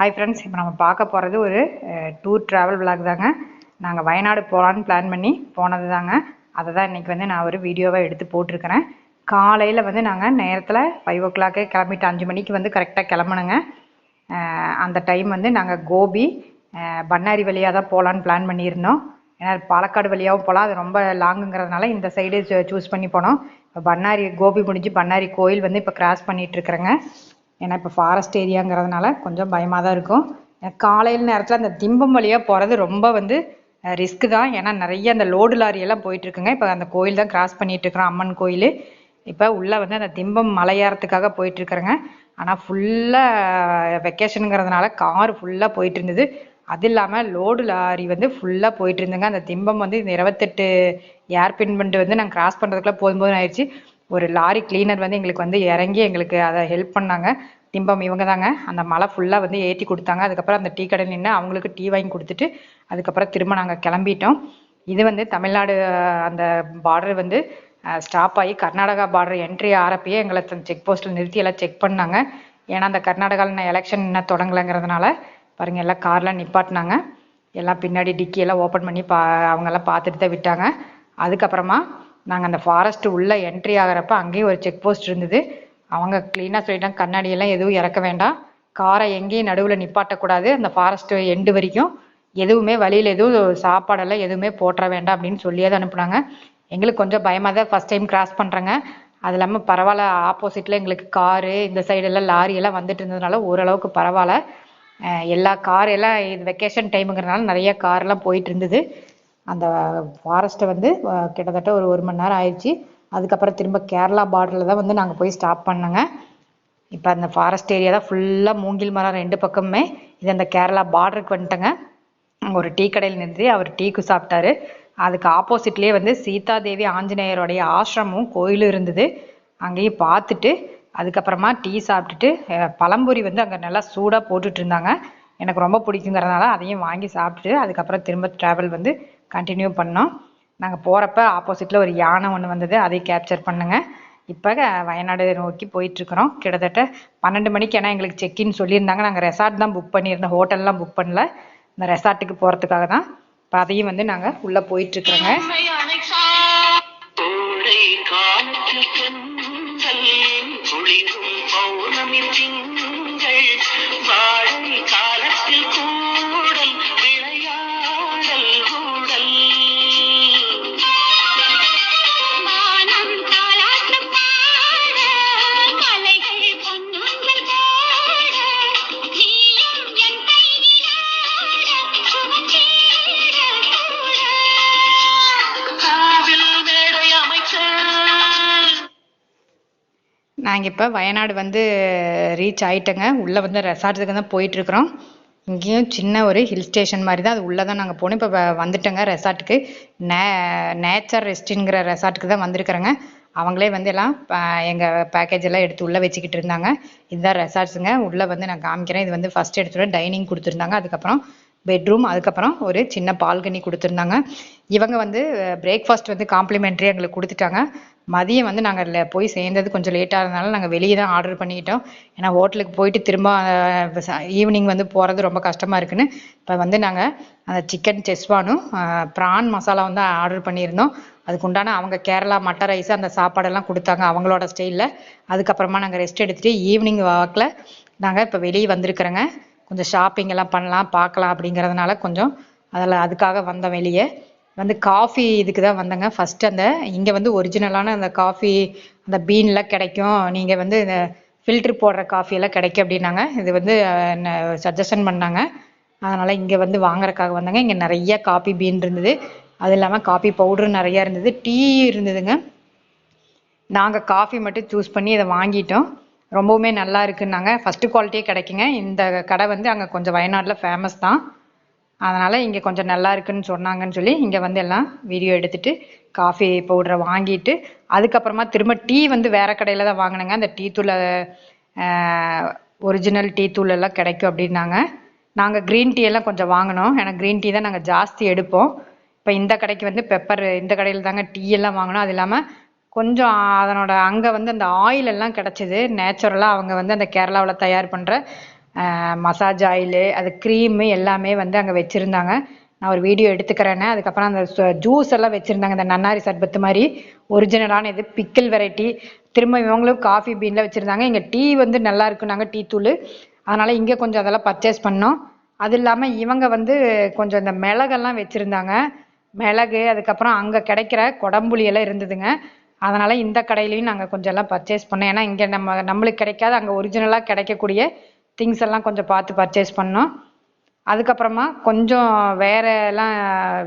Hi friends இப்போ நம்ம பார்க்க போகிறது ஒரு டூர் ட்ராவல் விளாக் தாங்க. நாங்கள் வயநாடு போகலான்னு பிளான் பண்ணி போனது தாங்க. அதை தான் இன்றைக்கி வந்து நான் ஒரு வீடியோவாக எடுத்து போட்டிருக்கிறேன். காலையில் வந்து நாங்கள் நேரத்தில் ஃபைவ் ஓ கிளாக்கே கிளம்பிட்டு அஞ்சு மணிக்கு வந்து கரெக்டாக கிளம்பணுங்க அந்த டைம் வந்து நாங்கள் கோபி பண்ணாரி வழியாக தான் போகலான்னு பிளான் பண்ணியிருந்தோம். ஏன்னா பாலக்காடு வழியாகவும் போகலாம் அது ரொம்ப லாங்குங்கிறதுனால இந்த சைடு சூஸ் பண்ணி போனோம். இப்போ பண்ணாரி கோபி முடிஞ்சு பண்ணாரி கோயில் வந்து இப்போ கிராஸ் பண்ணிகிட்ருக்குறேங்க ஏன்னா இப்போ ஃபாரஸ்ட் ஏரியாங்கிறதுனால கொஞ்சம் பயமாக தான் இருக்கும் காலையில் நேரத்தில் அந்த திம்பம் வழியாக போகிறது ரொம்ப வந்து ரிஸ்க்கு தான். ஏன்னா நிறைய அந்த லோடு லாரி எல்லாம் போயிட்டு இருக்குங்க இப்போ அந்த கோயில் தான் கிராஸ் பண்ணிட்டு இருக்கிறோம் அம்மன் கோயில். இப்போ உள்ளே வந்து அந்த திம்பம் மலையேறத்துக்காக போயிட்டு இருக்கிறேங்க ஆனால் ஃபுல்லாக வெக்கேஷனுங்கிறதுனால கார் ஃபுல்லாக போயிட்டு இருந்தது அது இல்லாமல் லோடு லாரி வந்து ஃபுல்லாக போயிட்டு இருந்துங்க அந்த திம்பம் வந்து இந்த இருபத்தெட்டு ஏர்பின் பண்ணிட்டு வந்து நாங்கள் கிராஸ் பண்ணுறதுக்குள்ளே போதும் போதும் ஆயிடுச்சு. ஒரு லாரி கிளீனர் வந்து எங்களுக்கு வந்து இறங்கி எங்களுக்கு அதை ஹெல்ப் பண்ணாங்க. திம்பம் இவங்க தாங்க அந்த மலை ஃபுல்லாக வந்து ஏற்றி கொடுத்தாங்க. அதுக்கப்புறம் அந்த டீ கடை நின்று அவங்களுக்கு டீ வாங்கி கொடுத்துட்டு அதுக்கப்புறம் திரும்ப நாங்கள் கிளம்பிட்டோம். இது வந்து தமிழ்நாடு அந்த பார்டர் வந்து ஸ்டாப் ஆகி கர்நாடகா பார்டர் என்ட்ரி ஆறப்பயே எங்களை செக் போஸ்ட்டில் நிறுத்தி எல்லாம் செக் பண்ணாங்க. ஏன்னா அந்த கர்நாடகாவில் நான் எலெக்ஷன் இன்னும் தொடங்கலைங்கிறதுனால பாருங்கள் எல்லாம் கார்லாம் நிப்பாட்டினாங்க. எல்லாம் பின்னாடி டிக்கி எல்லாம் ஓப்பன் பண்ணி பா அவங்கெல்லாம் பார்த்துட்டு தான் விட்டாங்க. அதுக்கப்புறமா நாங்கள் அந்த ஃபாரஸ்ட் உள்ளே என்ட்ரி ஆகிறப்ப அங்கேயும் ஒரு செக் போஸ்ட் இருந்தது. அவங்க க்ளீனாக சொல்லிட்டாங்க. கண்ணாடி எல்லாம் எதுவும் இறக்க வேண்டாம். காரை எங்கேயும் நடுவில் நிப்பாட்டக்கூடாது. அந்த ஃபாரஸ்ட் எண்டு வரைக்கும் எதுவுமே வழியில் எதுவும் சாப்பாடெல்லாம் எதுவுமே போட்டுற வேண்டாம் அப்படின்னு சொல்லியே தான் அனுப்புனாங்க. எங்களுக்கு கொஞ்சம் பயமாக தான் ஃபஸ்ட் டைம் கிராஸ் பண்ணுறேங்க அது இல்லாமல் பரவாயில்ல ஆப்போசிட்டில் எங்களுக்கு காரு இந்த சைடெல்லாம் லாரி எல்லாம் வந்துட்டு இருந்ததுனால ஓரளவுக்கு பரவாயில்ல. எல்லா கார் எல்லாம் இது வெக்கேஷன் டைமுங்கிறதுனால நிறைய கார்லாம் போயிட்டு இருந்தது. அந்த ஃபாரஸ்ட்டை வந்து கிட்டத்தட்ட ஒரு ஒரு மணி நேரம் ஆயிடுச்சு. அதுக்கப்புறம் திரும்ப கேரளா பார்டரில் தான் வந்து நாங்கள் போய் ஸ்டாப் பண்ணோங்க. இப்போ அந்த ஃபாரஸ்ட் ஏரியா தான் ஃபுல்லாக மூங்கில் மரம் ரெண்டு பக்கமுமே. இது அந்த கேரளா பார்டருக்கு வந்துட்டேங்க. அங்கே ஒரு டீ கடையில் நின்று அவர் டீக்கு சாப்பிட்டாரு. அதுக்கு ஆப்போசிட்லேயே வந்து சீதாதேவி ஆஞ்சநேயருடைய ஆசிரமும் கோயிலும் இருந்தது. அங்கேயும் பார்த்துட்டு அதுக்கப்புறமா டீ சாப்பிட்டுட்டு பழம்பொரி வந்து அங்கே நல்லா சூடாக போட்டுட்டு இருந்தாங்க. எனக்கு ரொம்ப பிடிக்குங்கிறதுனால அதையும் வாங்கி சாப்பிட்டுட்டு அதுக்கப்புறம் திரும்ப ட்ராவல் வந்து கண்டினியூ பண்ணோம். நாங்கள் போகிறப்ப ஆப்போசிட்டில் ஒரு யானை ஒன்று வந்தது. அதையும் கேப்சர் பண்ணுங்க. இப்போ வயநாடு நோக்கி போயிட்டுருக்குறோம். கிட்டத்தட்ட பன்னெண்டு மணிக்கு ஏன்னா எங்களுக்கு செக்இன் சொல்லியிருந்தாங்க. நாங்கள் ரெசார்ட் தான் புக் பண்ணியிருந்தோம். ஹோட்டல்லாம் புக் பண்ணல. இந்த ரெசார்ட்டுக்கு போகிறதுக்காக தான். இப்போ அதையும் வந்து நாங்கள் உள்ளே போயிட்டுருக்குறோங்க. நாங்கள் இப்போ வயநாடு வந்து ரீச் ஆயிட்டோங்க. உள்ளே வந்து ரெசார்ட்டுக்கு தான் போயிட்டுருக்குறோம். இங்கேயும் சின்ன ஒரு ஹில் ஸ்டேஷன் மாதிரி தான். அது உள்ளே தான் நாங்கள் போனோம். இப்போ வந்துட்டோங்க ரெசார்ட்டுக்கு நே நேச்சர் ரெஸ்ட்டுங்கிற ரெசார்ட்டுக்கு தான் வந்திருக்கிறோங்க. அவங்களே வந்து எல்லாம் எங்கள் பேக்கேஜ் எல்லாம் எடுத்து உள்ளே வச்சுக்கிட்டு இருந்தாங்க. இதுதான் ரெசார்ட்ஸுங்க உள்ளே வந்து நான் காமிக்கிறேன். இது வந்து ஃபஸ்ட் எடுத்துகிட்டு டைனிங் கொடுத்துருந்தாங்க. அதுக்கப்புறம் பெட்ரூம் அதுக்கப்புறம் ஒரு சின்ன பால்கனி கொடுத்துருந்தாங்க. இவங்க வந்து பிரேக்ஃபாஸ்ட் வந்து காம்ப்ளிமெண்ட்ரி எங்களுக்கு கொடுத்துட்டாங்க. மதியம் வந்து நாங்கள் போய் சேர்ந்தது கொஞ்சம் லேட்டாக இருந்தனால நாங்கள் வெளியே தான் ஆர்டர் பண்ணிக்கிட்டோம். ஏன்னா ஹோட்டலுக்கு போயிட்டு திரும்ப ஈவினிங் வந்து போகிறது ரொம்ப கஷ்டமாக இருக்குன்னு இப்போ வந்து நாங்கள் அந்த சிக்கன் செஸ்வானும் ப்ரான் மசாலா வந்து ஆர்டர் பண்ணியிருந்தோம். அதுக்கு உண்டான அவங்க கேரளா மட்ட ரைஸ் அந்த சாப்பாடெல்லாம் கொடுத்தாங்க அவங்களோட ஸ்டைலில் அதுக்கப்புறமா நாங்கள் ரெஸ்ட் எடுத்துகிட்டு ஈவினிங் வாக்கில் நாங்கள் இப்போ வெளியே வந்திருக்கிறோங்க. கொஞ்சம் ஷாப்பிங் எல்லாம் பண்ணலாம் பார்க்கலாம் அப்படிங்கிறதுனால கொஞ்சம் அதில் அதுக்காக வந்தோம் வெளியே. வந்து காஃபி இதுக்கு தான் வந்தேங்க. ஃபஸ்ட்டு அந்த இங்கே வந்து ஒரிஜினலான அந்த காஃபி அந்த பீன்லாம் கிடைக்கும். நீங்கள் வந்து இந்த ஃபில்ட்ரு போடுற காஃபியெல்லாம் கிடைக்கும் அப்படின்னாங்க. இது வந்து சஜஷன் பண்ணாங்க. அதனால் இங்கே வந்து வாங்குறதுக்காக வந்தாங்க. இங்கே நிறைய காஃபி பீன் இருந்தது. அது இல்லாமல் காஃபி பவுடரும் நிறையா இருந்தது. டீ இருந்ததுங்க. நாங்கள் காஃபி மட்டும் சூஸ் பண்ணி இதை வாங்கிட்டோம். ரொம்பவுமே நல்லா இருக்குன்னாங்க. ஃபஸ்ட்டு குவாலிட்டியே கிடைக்குங்க. இந்த கடை வந்து அங்கே கொஞ்சம் வயநாட்டில் ஃபேமஸ் தான். அதனால் இங்கே கொஞ்சம் நல்லா இருக்குன்னு சொன்னாங்கன்னு சொல்லி இங்கே வந்து எல்லாம் வீடியோ எடுத்துட்டு காஃபி பவுடரை வாங்கிட்டு அதுக்கப்புறமா திரும்ப டீ வந்து வேறு கடையில் தான் வாங்கினேங்க. அந்த டீ தூளை ஒரிஜினல் டீ தூள் எல்லாம் கிடைக்கும் அப்படின்னாங்க. நாங்கள் க்ரீன் டீ எல்லாம் கொஞ்சம் வாங்கினோம். ஏன்னா க்ரீன் டீ தான் நாங்கள் ஜாஸ்தி எடுப்போம். இப்போ இந்த கடைக்கு வந்து பெப்பர் இந்த கடையில் தாங்க டீ எல்லாம் வாங்கினோம். அது இல்லாமல் கொஞ்சம் அதனோட அங்கே வந்து அந்த ஆயில் எல்லாம் கிடச்சிது. நேச்சுரலாக அவங்க வந்து அந்த கேரளாவில் தயார் பண்ணுற மசாஜ் ஆயிலு அது க்ரீமு எல்லாமே வந்து அங்கே வச்சுருந்தாங்க. நான் ஒரு வீடியோ எடுத்துக்கிறேன்னு அதுக்கப்புறம் அந்த ஜூஸ் எல்லாம் வச்சுருந்தாங்க. இந்த நன்னாரி சர்பத்து மாதிரி ஒரிஜினலான இது பிக்கிள் வெரைட்டி திரும்ப இவங்களும் காஃபி பீனில் வச்சுருந்தாங்க. இங்கே டீ வந்து நல்லா இருக்குனாங்க டீ தூள். அதனால் இங்கே கொஞ்சம் அதெல்லாம் பர்ச்சேஸ் பண்ணோம். அது இல்லாமல் இவங்க வந்து கொஞ்சம் இந்த மிளகெல்லாம் வச்சுருந்தாங்க. மிளகு அதுக்கப்புறம் அங்கே கிடைக்கிற குடம்புளி எல்லாம் இருந்ததுங்க. அதனால் இந்த கடையிலையும் நாங்கள் கொஞ்சம் எல்லாம் பர்ச்சேஸ் பண்ணோம். ஏன்னா இங்கே நம்ம நம்மளுக்கு கிடைக்காத அங்கே ஒரிஜினலாக கிடைக்கக்கூடிய திங்ஸ் எல்லாம் கொஞ்சம் பார்த்து பர்ச்சேஸ் பண்ணோம். அதுக்கப்புறமா கொஞ்சம் வேற எல்லாம்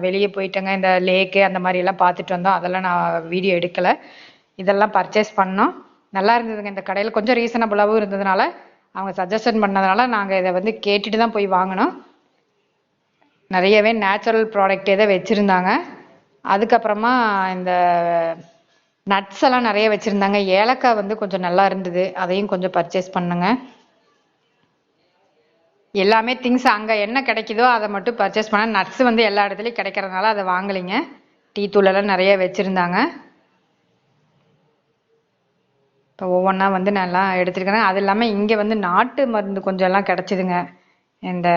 வெளியே போயிட்டேங்க. இந்த லேக்கு அந்த மாதிரி எல்லாம் பார்த்துட்டு வந்தோம். அதெல்லாம் நான் வீடியோ எடுக்கலை. இதெல்லாம் பர்ச்சேஸ் பண்ணோம். நல்லா இருந்ததுங்க. இந்த கடையில் கொஞ்சம் ரீசனபுளாகவும் இருந்ததுனால அவங்க சஜஷன் பண்ணதுனால நாங்கள் இதை வந்து கேட்டுட்டு தான் போய் வாங்கினோம். நிறையவே நேச்சுரல் ப்ராடக்டே தான் வச்சுருந்தாங்க. அதுக்கப்புறமா இந்த நட்ஸ் எல்லாம் நிறைய வச்சுருந்தாங்க. ஏலக்காய் வந்து கொஞ்சம் நல்லா இருந்தது. அதையும் கொஞ்சம் பர்ச்சேஸ் பண்ணுங்க. எல்லாமே திங்ஸ் அங்கே என்ன கிடைக்குதோ அதை மட்டும் பர்ச்சேஸ் பண்ண. நட்ஸ் வந்து எல்லா இடத்துலையும் கிடைக்கிறதுனால அதை வாங்கலைங்க. டீ தூளெல்லாம் நிறைய வச்சுருந்தாங்க. இப்போ ஒவ்வொன்றா வந்து நல்லா எடுத்துருக்கிறேன் அது இல்லாமல் இங்கே வந்து நாட்டு மருந்து கொஞ்சம் எல்லாம் கிடச்சிதுங்க. இந்த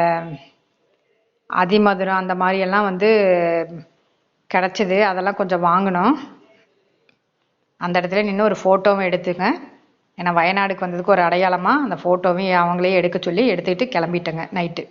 அதிமதுரம் அந்த மாதிரி எல்லாம் வந்து கிடச்சிது. அதெல்லாம் கொஞ்சம் வாங்கினோம். அந்த இடத்துல நின்று ஒரு ஃபோட்டோவும் எடுத்துங்க. ஏன்னா வயநாடுக்கு வந்ததுக்கு ஒரு அடையாளமாக அந்த ஃபோட்டோவையும் அவங்களே எடுக்க சொல்லி எடுத்துக்கிட்டு கிளம்பிட்டேங்க நைட்டு